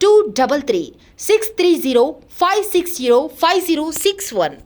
two double three six three zero five six zero five zero six one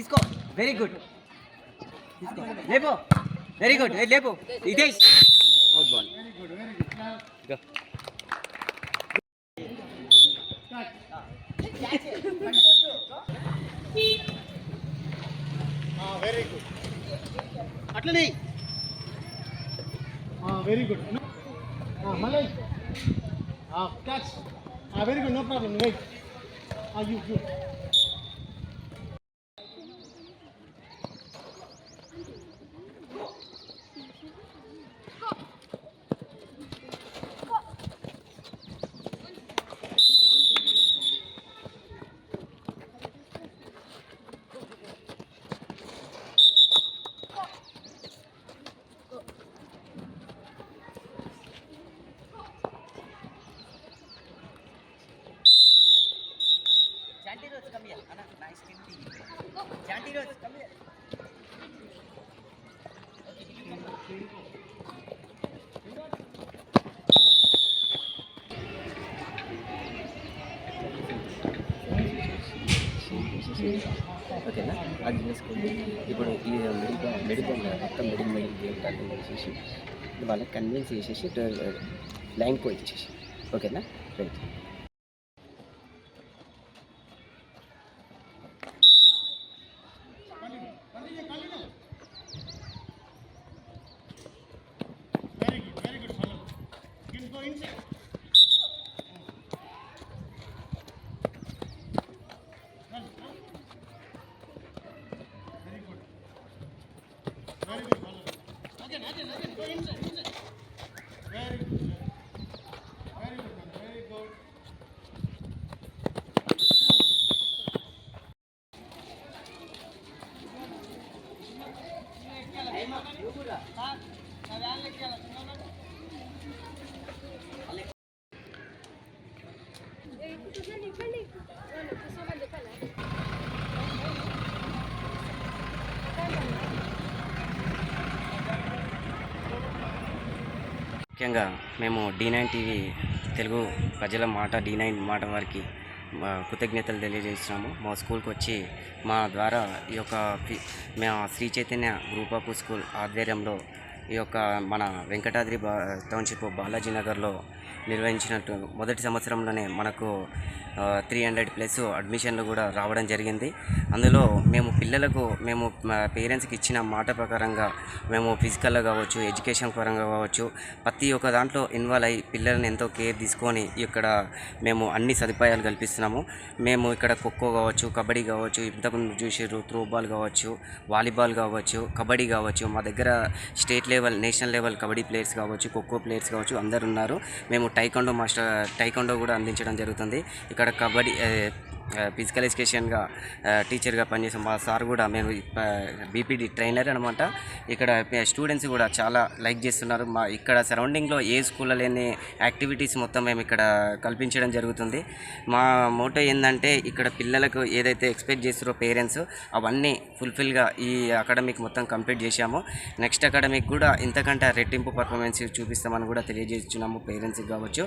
తీసుకో. Very good తీసుకో. లేపు. Very good లేపు. ఇటేష్ out ball very good అట్లనే. Very good మళ్ళీ. Catch very good no problem wait you you ఓకేనా? అది చేసుకుంది ఇప్పుడు ఈ మెడికల్ మెడికల్ మొత్తం మెడికల్ మెడికల్ అటెండ్ చేసేసి వాళ్ళకి కన్విన్స్ చేసేసి ల్యాంక్ ఇచ్చేసి ఓకేనా? రైట్ ముఖ్యంగా మేము డి నైన్ టీవీ తెలుగు ప్రజల మాట డి నైన్ మాట వారికి కృతజ్ఞతలు తెలియజేస్తున్నాము. మా స్కూల్కి వచ్చి మా ద్వారా ఈ యొక్క మా Shri Chaitanya group of school ఆధ్వర్యంలో ఈ యొక్క మన వెంకటాద్రి బా టౌన్షిప్ బాలాజీ నగర్లో నిర్వహించినట్టు మొదటి సంవత్సరంలోనే మనకు త్రీ హండ్రెడ్ ప్లస్ అడ్మిషన్లు కూడా రావడం జరిగింది. అందులో మేము పిల్లలకు మేము పేరెంట్స్కి ఇచ్చిన మాట ప్రకారంగా మేము ఫిజికల్గా కావచ్చు ఎడ్యుకేషన్ పరంగా కావచ్చు ప్రతి ఒక్క దాంట్లో ఇన్వాల్వ్ అయ్యి పిల్లల్ని ఎంతో కేర్ తీసుకొని ఇక్కడ మేము అన్ని సదుపాయాలు కల్పిస్తున్నాము. మేము ఇక్కడ ఖోఖో కావచ్చు కబడ్డీ కావచ్చు ఇంతకుముందు చూసారు త్రోబాల్ కావచ్చు వాలీబాల్ కావచ్చు కబడ్డీ కావచ్చు మా దగ్గర state level national level kabaddi players కావచ్చు ఖోఖో ప్లేయర్స్ కావచ్చు అందరు ఉన్నారు. మేము టైకొండో మాస్టర్ టైకొండో కూడా అందించడం జరుగుతుంది. ఇక్కడ కబడ్డీ ఫిజికల్ ఎడ్యుకేషన్గా టీచర్గా పనిచేసాం మా సార్ కూడా మేము బీపీడీ ట్రైనర్ అనమాట ఇక్కడ స్టూడెంట్స్ కూడా చాలా లైక్ చేస్తున్నారు. మా ఇక్కడ సరౌండింగ్లో ఏ స్కూల్లో లేని యాక్టివిటీస్ మొత్తం మేము ఇక్కడ కల్పించడం జరుగుతుంది. మా మోటో ఏంటంటే ఇక్కడ పిల్లలకు ఏదైతే ఎక్స్పెక్ట్ చేస్తారో పేరెంట్స్ అవన్నీ ఫుల్ఫిల్గా ఈ అకాడమిక్ మొత్తం కంప్లీట్ చేశాము. నెక్స్ట్ అకాడమిక్ కూడా ఇంతకంటే రెట్టింపు పర్ఫార్మెన్స్ చూపిస్తామని కూడా తెలియజేస్తున్నాము పేరెంట్స్కి కావచ్చు.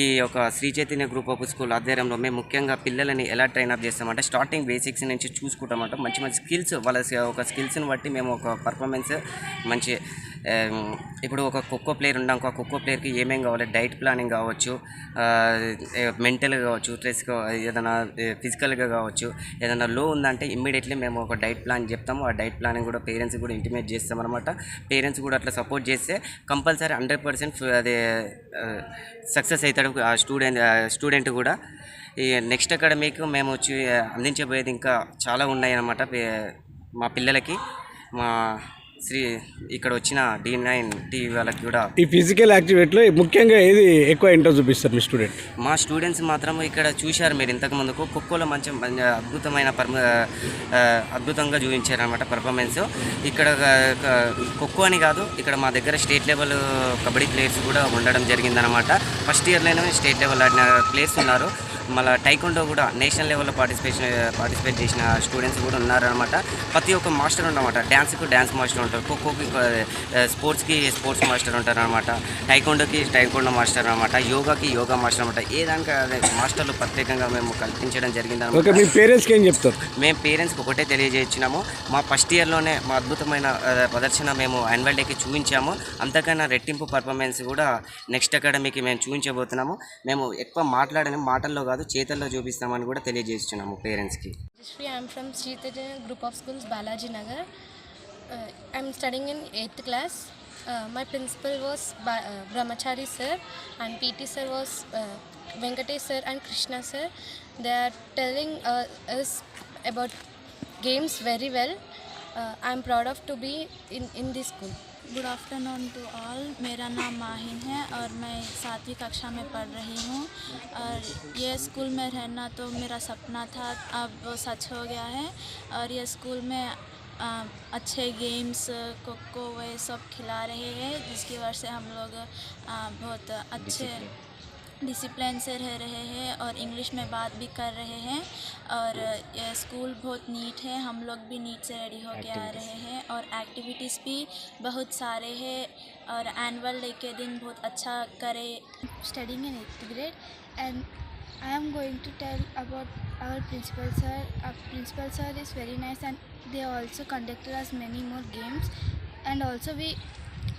ఈ యొక్క Shri Chaitanya group of school ఆధ్వర్యంలో మేము ముఖ్యంగా పిల్లలని ఎలా ట్రైన్ అప్ చేస్తామంటే స్టార్టింగ్ బేసిక్స్ నుంచి చూసుకుంటామంట మంచి మంచి స్కిల్స్ వాళ్ళ ఒక స్కిల్స్ని బట్టి మేము ఒక పర్ఫార్మెన్స్ మంచి ఇప్పుడు ఒక ఖోఖో ప్లేయర్ ఉన్నాం ఒక ఖోఖో ప్లేయర్కి ఏమేమి కావాలి? డైట్ ప్లానింగ్ కావచ్చు మెంటల్గా కావచ్చు స్ట్రెస్ ఏదైనా ఫిజికల్గా కావచ్చు ఏదైనా లో ఉందంటే ఇమ్మీడియట్లీ మేము ఒక డైట్ ప్లాన్ చెప్తాము. ఆ డైట్ ప్లానింగ్ కూడా పేరెంట్స్ కూడా ఇంటిమేట్ చేస్తాం అనమాట పేరెంట్స్ కూడా అట్లా సపోర్ట్ చేస్తే కంపల్సరీ హండ్రెడ్ పర్సెంట్ అదే సక్సెస్ అవుతాడు. ఆ స్టూడెంట్ స్టూడెంట్ కూడా ఈ నెక్స్ట్ అకాడమీకి మేము చూ అందించబోయేది ఇంకా చాలా ఉన్నాయి అన్నమాట పే- మా పిల్లలకి మా శ్రీ ఇక్కడ వచ్చిన డి నైన్ టీవీ వాళ్ళకి కూడా ఈ ఫిజికల్ యాక్టివిటీలో ముఖ్యంగా ఏది ఎక్కువ ఇంట్రెస్ట్ చూపిస్తారు మీ స్టూడెంట్? మా స్టూడెంట్స్ మాత్రం ఇక్కడ చూశారు మీరు ఇంతకు ముందుకు ఖోఖోలో మంచి అద్భుతమైన పర్మ అద్భుతంగా చూపించారు అనమాట పర్ఫార్మెన్స్ ఇక్కడ ఖోఖో అని కాదు ఇక్కడ మా దగ్గర స్టేట్ లెవెల్ కబడ్డీ ప్లేయర్స్ కూడా ఉండడం జరిగిందనమాట ఫస్ట్ ఇయర్లోనే స్టేట్ లెవెల్ ఆడిన ప్లేయర్స్ ఉన్నారు. మళ్ళీ టైకొండో కూడా నేషనల్ లెవెల్లో పార్టిసిపేషన్ పార్టిసిపేట్ చేసిన స్టూడెంట్స్ కూడా ఉన్నారనమాట ప్రతి ఒక్క మాస్టర్ ఉన్నమాట. డ్యాన్స్కి డ్యాన్స్ మాస్టర్ ఉంటారు. ఖోఖోకి స్పోర్ట్స్కి స్పోర్ట్స్ మాస్టర్ ఉంటారు అనమాట టైకొండోకి టైకొండో మాస్టర్ అనమాట యోగాకి యోగా మాస్టర్ అనమాట ఏ దానికి అదే మాస్టర్లు ప్రత్యేకంగా మేము కల్పించడం జరిగింది ఓకే మీ పేరెంట్స్కి ఏం చెప్తారు? మేము పేరెంట్స్కి ఒకటే తెలియజేయించినాము మా ఫస్ట్ ఇయర్లోనే మా అద్భుతమైన ప్రదర్శన మేము యాన్యువల్ డేకి చూపించాము. అంతకన్నా రెట్టింపు పర్ఫార్మెన్స్ కూడా నెక్స్ట్ అకాడమీకి మేము చూపించబోతున్నాము. మేము ఎక్కువ మాట్లాడని మాటల్లో కాదు చేతల్లో చూపిస్తామని కూడా తెలియజేస్తున్నాము పేరెంట్స్కి Shri, I'm from Sri Chaitanya Group of Schools, Balaji Nagar. Uh, I'm studying in 8th class. Uh, my principal was ba- uh, Brahmachari sir and PT sir was uh, Venkatesh sir and Krishna sir. They are telling uh, us about games very well. Uh, I'm good afternoon to all मेरा नाम माहिन है और मैं सातवीं कक्षा में पढ़ रही हूँ। और ये स्कूल में रहना तो मेरा सपना था अब वो सच हो गया है। और ये स्कूल में आ, अच्छे गेम्स को वे सब खिला रहे हैं जिसकी वजह से हम लोग आ, बहुत अच्छे डिसिप्लिन से रह रहे हैं और इंग्लिश में बात भी कर रहे हैं और स्कूल बहुत नीट है हम लोग भी नीट से रेडी होकर आ रहे हैं और एक्टिविटीज़ भी बहुत सारे हैं और एनअल डे के दिन बहुत अच्छा करें। Studying in eight grade and I am going to tell about our principal sir principal sir is very nice and they also conducted आज many more games and also we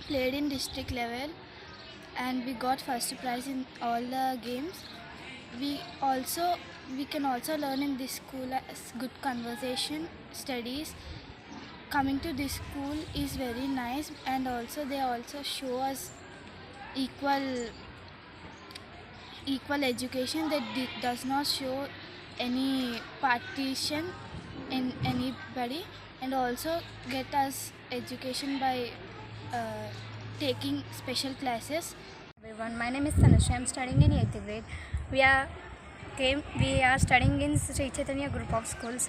played in district level and we got first prize in all the games. We also we can also learn in this school as good conversation studies. Coming to this school is very nice and also they also show us equal equal education that does not show any partition in anybody and also get us education by uh, taking special classes everyone. My name is Tanushree. I'm studying in 8th grade. We are came we are studying in Sri Chaitanya group of schools.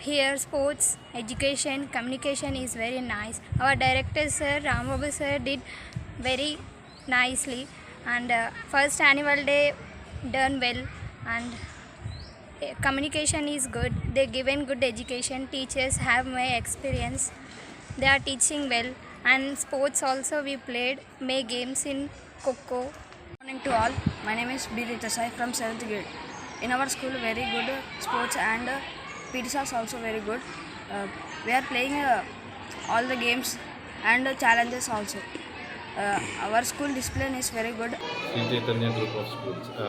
Here sports, education, communication is very nice. Our director sir Rambabu sir did very nicely and uh, first annual day done well and uh, communication is good. They given good education. Teachers have my experience. They are teaching well and sports also we played may games in Coco. morning to all. My name is B. Ritasai from 7th grade. In our school, very good uh, sports and uh, PT are also very good. Uh, we are playing uh, all the games and uh, challenges also. Uh, our school discipline is very good. Group of schools ఆ,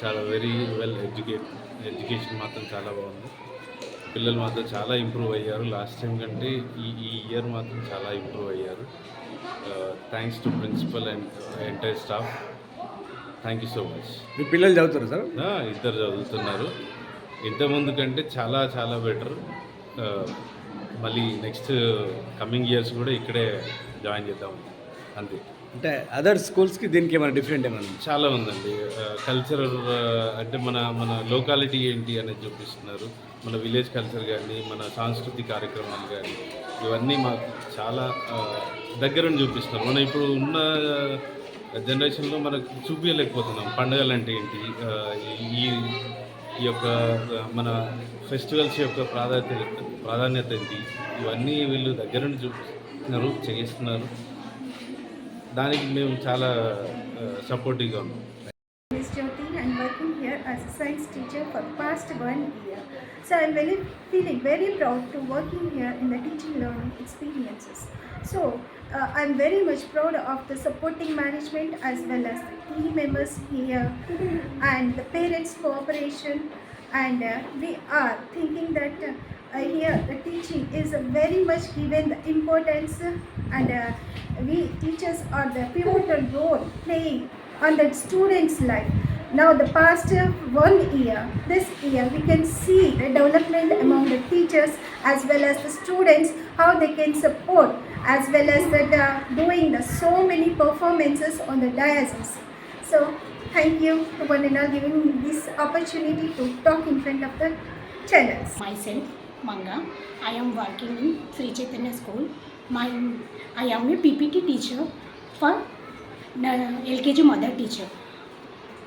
చాలా very well educate education మాత్రం చాలా బాగుంది పిల్లలు మాత్రం చాలా improve అయ్యారు. Last time కంటే ఈ ఈ ఇయర్ మాత్రం చాలా ఇంప్రూవ్ అయ్యారు. Thanks to principal and entire staff thank you so much మీ పిల్లలు చదువుతారు సార్? ఇద్దరు చదువుతున్నారు. ఇంతకుముందు కంటే చాలా చాలా బెటర్ మళ్ళీ నెక్స్ట్ కమింగ్ ఇయర్స్ కూడా ఇక్కడే జాయిన్ చేద్దాం. అంతే. అంటే అదర్ స్కూల్స్కి దీనికి ఏమైనా డిఫరెంట్ ఏమైనా చాలా ఉందండి. కల్చరల్ అంటే మన మన లోకాలిటీ ఏంటి అనేది చూపిస్తున్నారు. మన విలేజ్ కల్చర్ కానీ మన సాంస్కృతిక కార్యక్రమాలు కానీ ఇవన్నీ మాకు చాలా దగ్గరని చూపిస్తున్నారు. మనం ఇప్పుడు ఉన్న జనరేషన్లో మనకు చూపించలేకపోతున్నాం. పండుగలు అంటే ఏంటి? ఈ ఈ యొక్క మన ఫెస్టివల్స్ యొక్క ప్రాధాన్యత ప్రాధాన్యత ఏంటి? ఇవన్నీ వీళ్ళు దగ్గరుండి చూపిస్తున్నారు చేయిస్తున్నారు. దానికి మేము చాలా సపోర్టివ్గా ఉన్నాం Ms. Jyoti and working here as a science teacher for past one year. So I'm very feeling very proud to working here in the teaching learning experiences. So uh, I'm very much proud of the supporting management as well as the team members here and the parents cooperation and uh, we are thinking that uh, uh, here the teaching is very much given the importance and uh, we teachers are the pivotal role playing on the student's life. Now the past one year, this year we can see the development among the teachers as well as the students, how they can support as well as that uh, doing the so many performances on the diocese. So thank you to one and all giving me this opportunity to talk in front of the channels. myself Manga. I am working in Sri Chaitanya School. My I am a PPT teacher for uh, LKG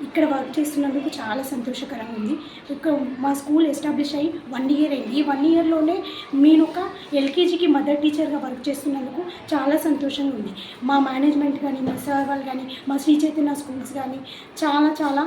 ఇక్కడ work చేస్తున్నందుకు చాలా సంతోషకరంగా ఉంది ఇక్కడ మా school establish అయ్యి one year అయింది ఈ వన్ ఇయర్లోనే నేను ఒక ఎల్కేజీకి మదర్ టీచర్గా వర్క్ చేస్తున్నందుకు చాలా సంతోషంగా ఉంది మా మేనేజ్మెంట్ కానీ మా సార్ వాళ్ళు కానీ మా శ్రీ చైతన్య స్కూల్స్ కానీ చాలా చాలా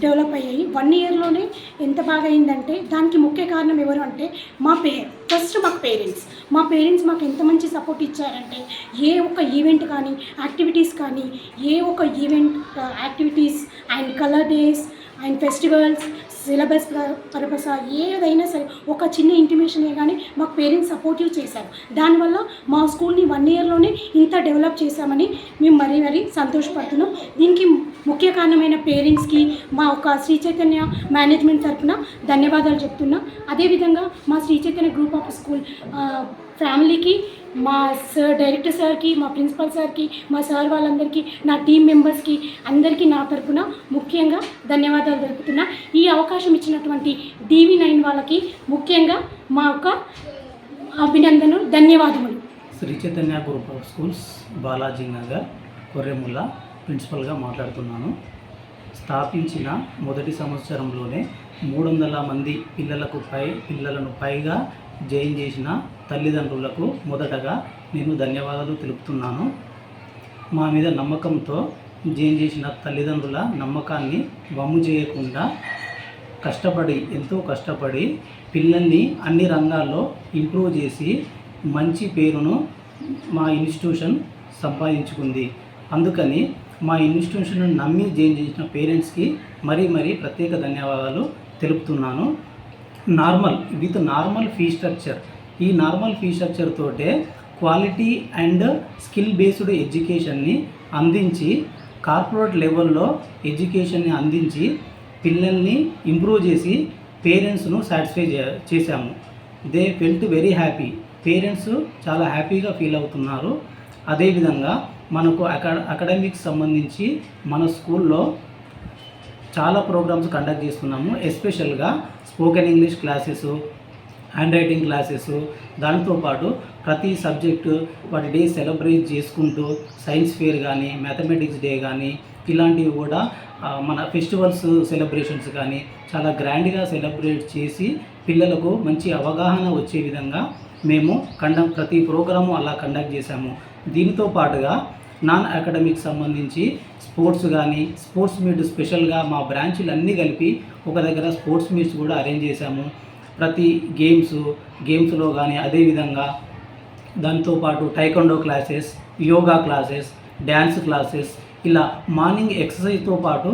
డెవలప్ అయ్యాయి. వన్ ఇయర్లోనే ఎంత బాగా అయిందంటే దానికి ముఖ్య కారణం ఎవరు అంటే మా పే ఫస్ట్ మా పేరెంట్స్ మా పేరెంట్స్ మాకు ఎంత మంచి సపోర్ట్ ఇచ్చారంటే ఏ ఒక్క ఈవెంట్ కానీ యాక్టివిటీస్ కానీ ఏ ఒక్క event activities and colour days and festivals syllabus purpose ఏదైనా సరే ఒక చిన్న ఇంటిమేషనే కానీ మాకు పేరెంట్స్ సపోర్టివ్ చేశారు. దానివల్ల మా స్కూల్ని వన్ ఇయర్లోనే ఇంత డెవలప్ చేశామని మేము మరీ మరీ సంతోషపడుతున్నాం. దీనికి ముఖ్య కారణమైన పేరెంట్స్కి మా ఒక శ్రీ చైతన్య మేనేజ్మెంట్ తరఫున ధన్యవాదాలు చెప్తున్నా. అదేవిధంగా మా Shri Chaitanya group of school ఫ్యామిలీకి మా సార్ డైరెక్టర్ సార్కి మా ప్రిన్సిపల్ సార్కి మా సార్ వాళ్ళందరికీ నా టీం మెంబర్స్కి అందరికీ నా తరపున ముఖ్యంగా ధన్యవాదాలు తెలుపుతున్నా. ఈ అవకాశం ఇచ్చినటువంటి డీవీ నైన్ వాళ్ళకి ముఖ్యంగా మా యొక్క అభినందనలు ధన్యవాదములు. Shri Chaitanya group of schools Balaji Nagar Korremula ప్రిన్సిపల్గా మాట్లాడుతున్నాను. స్థాపించిన మొదటి సంవత్సరంలోనే మూడు వందల మంది పిల్లలకు పై పిల్లలను పైగా జాయిన్ చేసిన తల్లిదండ్రులకు మొదటగా నేను ధన్యవాదాలు తెలుపుతున్నాను. మా మీద నమ్మకంతో జాయిన్ చేసిన తల్లిదండ్రుల నమ్మకాన్ని వమ్ము చేయకుండా కష్టపడి ఎంతో కష్టపడి పిల్లల్ని అన్ని రంగాల్లో ఇంప్రూవ్ చేసి మంచి పేరును మా ఇన్స్టిట్యూషన్ సంపాదించుకుంది. అందుకని మా ఇన్స్టిట్యూషన్ నమ్మి జాయిన్ చేసిన పేరెంట్స్కి మరీ మరీ ప్రత్యేక ధన్యవాదాలు తెలుపుతున్నాను. Normal with normal fee structure ఈ నార్మల్ ఫీ స్ట్రక్చర్ తోటే క్వాలిటీ అండ్ స్కిల్ బేస్డ్ ఎడ్యుకేషన్ని అందించి కార్పొరేట్ లెవెల్లో ఎడ్యుకేషన్ని అందించి పిల్లల్ని ఇంప్రూవ్ చేసి పేరెంట్స్ను సాటిస్ఫై చే- చేశాము. They felt very happy parents చాలా హ్యాపీగా ఫీల్ అవుతున్నారు. అదేవిధంగా మనకు అకా అకాడమిక్స్ సంబంధించి మన స్కూల్లో చాలా ప్రోగ్రామ్స్ కండక్ట్ చేస్తున్నాము. ఎస్పెషల్గా spoken English classes hand writing classes దాంతోపాటు ప్రతి సబ్జెక్టు వాటి డే సెలబ్రేట్ చేసుకుంటూ సైన్స్ ఫేర్ కానీ మ్యాథమెటిక్స్ డే కానీ ఇలాంటివి కూడా మన ఫెస్టివల్స్ సెలబ్రేషన్స్ కానీ చాలా గ్రాండ్గా సెలబ్రేట్ చేసి పిల్లలకు మంచి అవగాహన వచ్చే విధంగా మేము కండక్ట్ ప్రతి ప్రోగ్రాము అలా కండక్ట్ చేశాము. దీనితో పాటుగా నాన్ అకాడమిక్ సంబంధించి స్పోర్ట్స్ కానీ స్పోర్ట్స్ మీట్ స్పెషల్గా మా బ్రాంచ్లు అన్నీ కలిపి ఒక దగ్గర స్పోర్ట్స్ మీట్స్ కూడా అరేంజ్ చేశాము. ప్రతి గేమ్స్ గేమ్స్లో కానీ అదేవిధంగా దాంతోపాటు taekwondo classes yoga classes dance classes ఇలా మార్నింగ్ ఎక్సర్సైజ్తో పాటు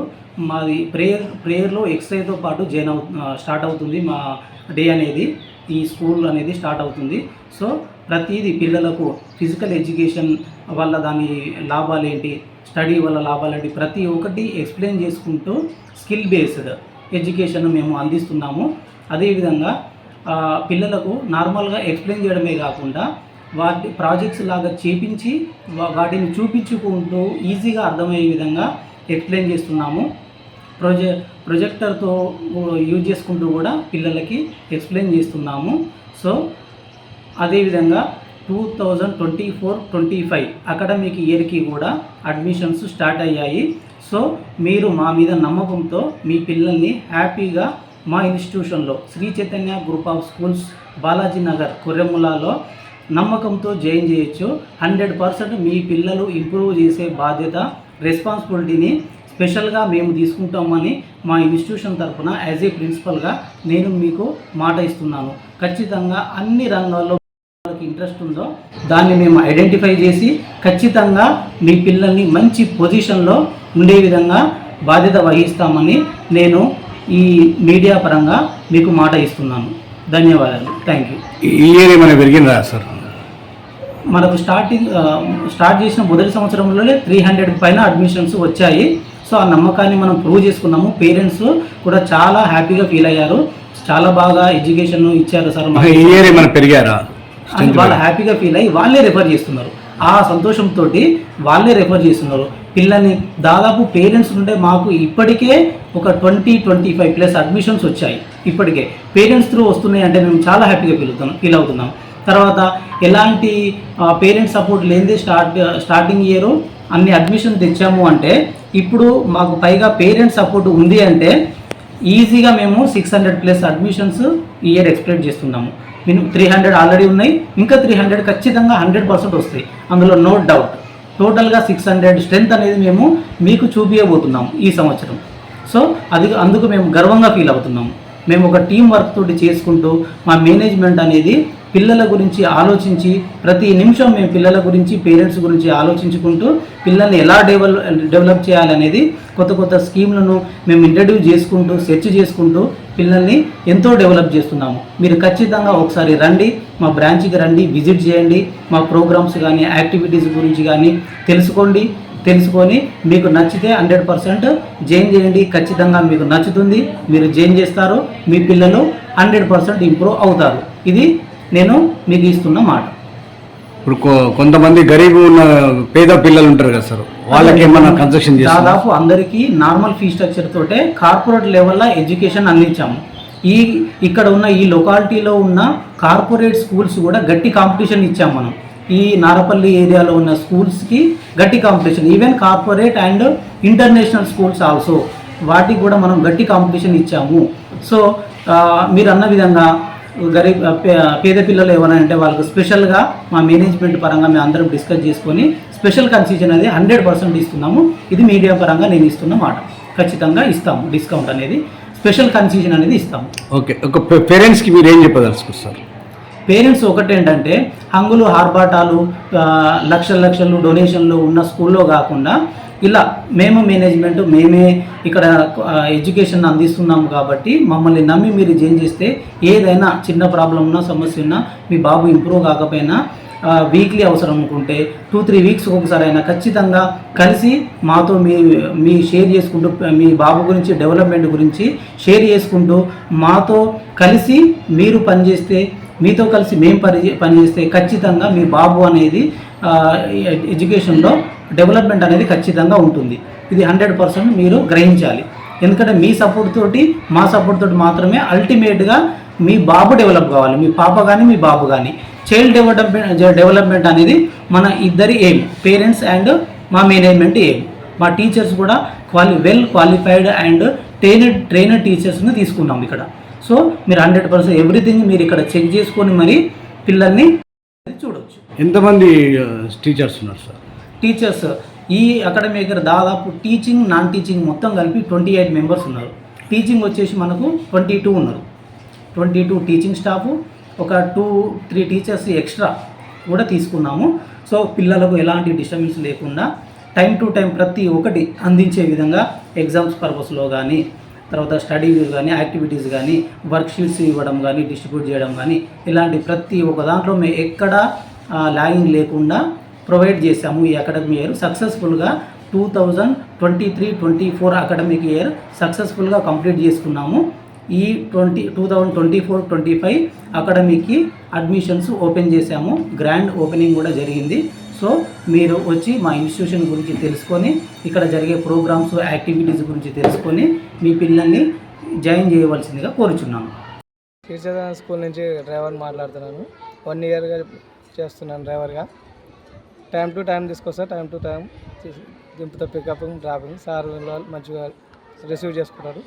మాది ప్రేయర్ ప్రేయర్లో ఎక్సర్సైజ్తో పాటు జాయిన్ అవు స్టార్ట్ అవుతుంది మా డే అనేది. ఈ స్కూల్ అనేది స్టార్ట్ అవుతుంది. సో ప్రతిదీ పిల్లలకు ఫిజికల్ ఎడ్యుకేషన్ వల్ల దాని లాభాలు ఏంటి స్టడీ వల్ల లాభాలు ఏంటి ప్రతి ఒక్కటి ఎక్స్ప్లెయిన్ చేసుకుంటూ స్కిల్ బేస్డ్ ఎడ్యుకేషన్ మేము అందిస్తున్నాము. అదేవిధంగా పిల్లలకు నార్మల్గా ఎక్స్ప్లెయిన్ చేయడమే కాకుండా వాటి ప్రాజెక్ట్స్ లాగా చేపించి వాటిని చూపించుకుంటూ ఈజీగా అర్థమయ్యే విధంగా ఎక్స్ప్లెయిన్ చేస్తున్నాము. ప్రొజె ప్రొజెక్టర్తో యూజ్ చేసుకుంటూ కూడా పిల్లలకి ఎక్స్ప్లెయిన్ చేస్తున్నాము. సో అదేవిధంగా two thousand twenty four twenty five academic ఇయర్కి కూడా అడ్మిషన్స్ స్టార్ట్ అయ్యాయి. సో మీరు మా మీద నమ్మకంతో మీ పిల్లల్ని హ్యాపీగా మా ఇన్స్టిట్యూషన్లో Shri Chaitanya group of schools Balaji Nagar కొర్రెములాలో నమ్మకంతో జాయిన్ చేయొచ్చు. హండ్రెడ్ పర్సెంట్ మీ పిల్లలు ఇంప్రూవ్ చేసే బాధ్యత రెస్పాన్సిబిలిటీని స్పెషల్గా మేము తీసుకుంటామని మా ఇన్స్టిట్యూషన్ తరఫున యాజ్ ఏ ప్రిన్సిపల్గా నేను మీకు మాట ఇస్తున్నాను. ఖచ్చితంగా అన్ని రంగాల్లో వాళ్ళకి ఇంట్రెస్ట్ ఉందో దాన్ని మేము ఐడెంటిఫై చేసి ఖచ్చితంగా మీ పిల్లల్ని మంచి పొజిషన్లో ఉండే విధంగా బాధ్యత వహిస్తామని నేను ఈ మీడియా పరంగా మీకు మాట ఇస్తున్నాను. ధన్యవాదాలు. థ్యాంక్ యూ ఈ ఇయర్ ఏమైనా పెరిగిందా సార్ మనకు స్టార్టింగ్ స్టార్ట్ చేసిన మొదటి సంవత్సరంలోనే త్రీ హండ్రెడ్ పైన అడ్మిషన్స్ వచ్చాయి. సో ఆ నమ్మకాన్ని మనం ప్రూవ్ చేసుకున్నాము. పేరెంట్స్ కూడా చాలా హ్యాపీగా ఫీల్ అయ్యారు. చాలా బాగా ఎడ్యుకేషన్ ఇచ్చారు సార్ ఇయర్ ఏమైనా పెరిగారా? అని వాళ్ళు హ్యాపీగా ఫీల్ అయ్యి వాళ్ళే రెఫర్ చేస్తున్నారు. ఆ సంతోషంతో వాళ్ళే రెఫర్ చేస్తున్నారు. పిల్లల్ని దాదాపు పేరెంట్స్ నుండే మాకు ఇప్పటికే ఒక twenty twenty five plus admissions వచ్చాయి. ఇప్పటికే పేరెంట్స్ త్రూ వస్తున్నాయి అంటే మేము చాలా హ్యాపీగా ఫీల్ అవుతున్నాం ఫీల్ అవుతున్నాం. తర్వాత ఎలాంటి పేరెంట్స్ సపోర్ట్ లేనిదే స్టార్ట్ స్టార్టింగ్ ఇయర్ అన్ని అడ్మిషన్ తెచ్చాము అంటే ఇప్పుడు మాకు పైగా పేరెంట్స్ సపోర్ట్ ఉంది అంటే ఈజీగా మేము సిక్స్ హండ్రెడ్ ప్లస్ అడ్మిషన్స్ ఈ ఇయర్ ఎక్స్పెక్ట్ చేస్తున్నాము. మినిమం త్రీ హండ్రెడ్ ఆల్రెడీ ఉన్నాయి. ఇంకా త్రీ హండ్రెడ్ ఖచ్చితంగా హండ్రెడ్ పర్సెంట్ వస్తాయి. అందులో నో డౌట్ టోటల్గా సిక్స్ హండ్రెడ్ స్ట్రెంత్ అనేది మేము మీకు చూపించబోతున్నాము ఈ సంవత్సరం. సో అది అందుకు మేము గర్వంగా ఫీల్ అవుతున్నాము. మేము ఒక టీం వర్క్ తోటి చేసుకుంటూ మా మేనేజ్మెంట్ అనేది పిల్లల గురించి ఆలోచించి ప్రతి నిమిషం మేము పిల్లల గురించి పేరెంట్స్ గురించి ఆలోచించుకుంటూ పిల్లల్ని ఎలా డెవలప్ డెవలప్ చేయాలనేది కొత్త కొత్త స్కీమ్లను మేము ఇంట్రడ్యూస్ చేసుకుంటూ సెర్చ్ చేసుకుంటూ పిల్లల్ని ఎంతో డెవలప్ చేస్తున్నాము. మీరు ఖచ్చితంగా ఒకసారి రండి మా బ్రాంచ్కి రండి విజిట్ చేయండి మా ప్రోగ్రామ్స్ కానీ యాక్టివిటీస్ గురించి కానీ తెలుసుకోండి. తెలుసుకొని మీకు నచ్చితే హండ్రెడ్ పర్సెంట్ జాయిన్ చేయండి. ఖచ్చితంగా మీకు నచ్చుతుంది. మీరు జాయిన్ చేస్తారు. మీ పిల్లలు హండ్రెడ్ పర్సెంట్ ఇంప్రూవ్ అవుతారు. ఇది నేను మీకు ఇస్తున్న మాట. ఇప్పుడు కొంతమంది గరీబ్ ఉన్న పేద పిల్లలు ఉంటారు కదా సార్. వాళ్ళకి ఏమన్నా చేస్తారు? దాదాపు అందరికీ నార్మల్ ఫీ స్ట్రక్చర్ తోటే కార్పొరేట్ లెవెల్లో ఎడ్యుకేషన్ అందించాము. ఈ ఇక్కడ ఉన్న ఈ లొకాలిటీలో ఉన్న కార్పొరేట్ స్కూల్స్ కూడా గట్టి కాంపిటీషన్ ఇచ్చాం మనం. ఈ నారపల్లి ఏరియాలో ఉన్న స్కూల్స్కి గట్టి competition even corporate and international schools also వాటికి కూడా మనం గట్టి కాంపిటీషన్ ఇచ్చాము. సో మీరు అన్న విధంగా గరీబ్ పేద పిల్లలు ఎవరైనా అంటే వాళ్ళకు స్పెషల్గా మా మేనేజ్మెంట్ పరంగా మేము అందరం డిస్కస్ చేసుకొని స్పెషల్ కన్సీజన్ అనేది హండ్రెడ్ పర్సెంట్ ఇస్తున్నాము. ఇది మీడియా పరంగా నేను ఇస్తున్న మాట. ఖచ్చితంగా ఇస్తాము డిస్కౌంట్ అనేది. స్పెషల్ కన్సీజన్ అనేది ఇస్తాము. ఓకే ఒక పేరెంట్స్కి మీరు ఏం చెప్పదలుచుకోరు సార్? పేరెంట్స్ ఒకటేంటంటే హంగులు ఆర్భాటాలు లక్షల లక్షలు డొనేషన్లు ఉన్న స్కూల్లో కాకుండా ఇలా మేము మేనేజ్మెంట్ మేమే ఇక్కడ ఎడ్యుకేషన్ అందిస్తున్నాము కాబట్టి మమ్మల్ని నమ్మి మీరు జాయిన్ చేస్తే ఏదైనా చిన్న ప్రాబ్లం ఉన్నా సమస్య ఉన్నా మీ బాబు ఇంప్రూవ్ కాకపోయినా వీక్లీ అవసరం అనుకుంటే టూ త్రీ వీక్స్ ఒకసారి అయినా ఖచ్చితంగా కలిసి మాతో మీ మీ షేర్ చేసుకుంటూ మీ బాబు గురించి డెవలప్మెంట్ గురించి షేర్ చేసుకుంటూ మాతో కలిసి మీరు పనిచేస్తే మీతో కలిసి మేము పని పనిచేస్తే ఖచ్చితంగా మీ బాబు అనేది ఎడ్యుకేషన్లో డెవలప్మెంట్ అనేది ఖచ్చితంగా ఉంటుంది. ఇది హండ్రెడ్ పర్సెంట్ మీరు గ్రహించాలి. ఎందుకంటే మీ సపోర్ట్ తోటి మా సపోర్ట్ తోటి మాత్రమే అల్టిమేట్గా మీ బాబు డెవలప్ కావాలి. మీ పాప కానీ మీ బాబు కానీ చైల్డ్ డెవలప్మెంట్ డెవలప్మెంట్ అనేది మన ఇద్దరి ఎయిమ్ పేరెంట్స్ అండ్ మా మేనేజ్మెంట్ ఎయిమ్ మా టీచర్స్ కూడా క్వాలి well qualified and trainer trainer టీచర్స్ని తీసుకున్నాం ఇక్కడ. సో మీరు హండ్రెడ్ పర్సెంట్ ఎవ్రీథింగ్ మీరు ఇక్కడ చెక్ చేసుకొని మరి పిల్లల్ని చూడొచ్చు. ఎంతమంది టీచర్స్ ఉన్నారు సార్? టీచర్స్ ఈ అకాడమీ దగ్గర దాదాపు టీచింగ్ నాన్ టీచింగ్ మొత్తం కలిపి ట్వంటీ ఎయిట్ మెంబర్స్ ఉన్నారు. టీచింగ్ వచ్చేసి మనకు ట్వంటీ టూ ఉన్నారు. ట్వంటీ టూ టీచింగ్ స్టాఫ్ ఒక టూ త్రీ టీచర్స్ ఎక్స్ట్రా కూడా తీసుకున్నాము. సో పిల్లలకు ఎలాంటి డిస్టర్బెన్స్ లేకుండా టైం టు టైం ప్రతి ఒక్కటి అందించే విధంగా ఎగ్జామ్స్ పర్పస్లో కానీ తర్వాత స్టడీ కానీ యాక్టివిటీస్ కానీ వర్క్షీట్స్ ఇవ్వడం కానీ డిస్ట్రిబ్యూట్ చేయడం కానీ ఇలాంటి ప్రతి ఒక్క దాంట్లో మేము ఎక్కడ లాగింగ్ లేకుండా ప్రొవైడ్ చేశాము ఈ అకాడమీ ఇయర్. సక్సెస్ఫుల్గా two thousand twenty three twenty four academic year సక్సెస్ఫుల్గా కంప్లీట్ చేసుకున్నాము. ఈ twenty two thousand twenty four twenty five అకాడమీకి అడ్మిషన్స్ ఓపెన్ చేశాము. గ్రాండ్ ఓపెనింగ్ కూడా జరిగింది. సో మీరు వచ్చి మా ఇన్స్టిట్యూషన్ గురించి తెలుసుకొని ఇక్కడ జరిగే ప్రోగ్రామ్స్ యాక్టివిటీస్ గురించి తెలుసుకొని మీ పిల్లల్ని జాయిన్ చేయవలసిందిగా కోరుచున్నాను. శ్రీచైతన్య స్కూల్ నుంచి డ్రైవర్ మాట్లాడుతున్నాను. వన్ ఇయర్గా చేస్తున్నాను డ్రైవర్గా. టైం టు టైం తీసుకొస్తా టైం టు టైం దింపుతా పికప్ డ్రాపింగ్ సార్ మంచిగా రిసీవ్ చేసుకుంటారు.